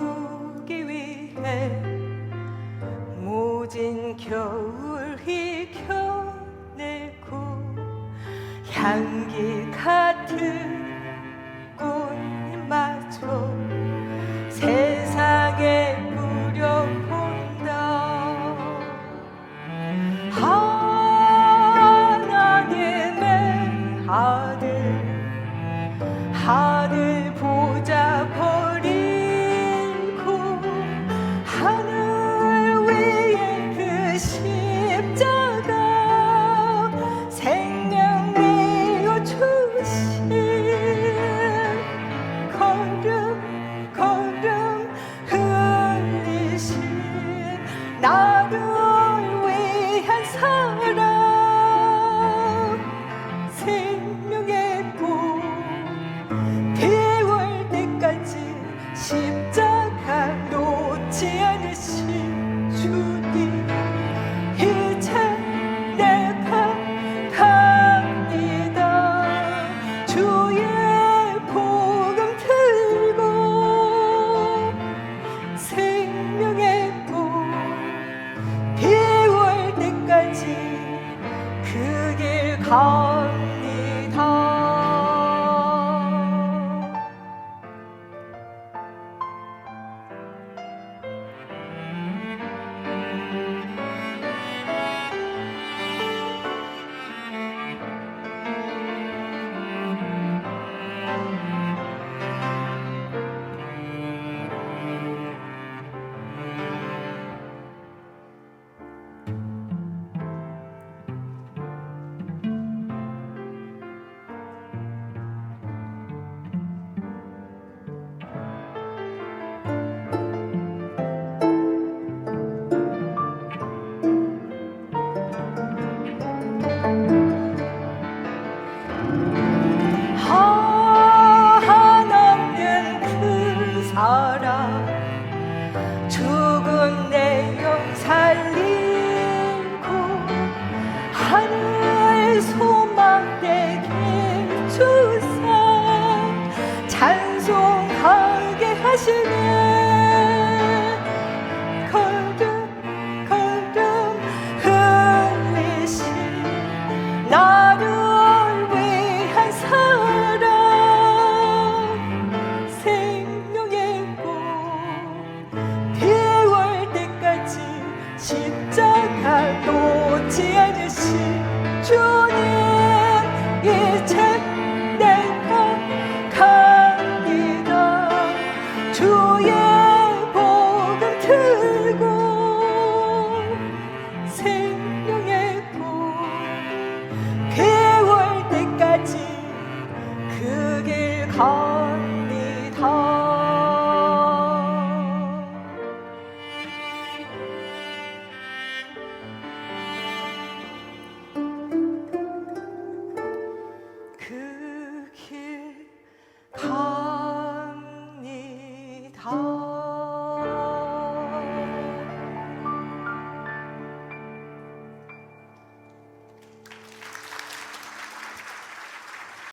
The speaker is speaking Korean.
웃기 위해 모진 겨울이 겨내고 향기 같은 꽃마저 세상에 뿌려본다. 하나님의 아들 아들 보자 보 heart. 多 뛰.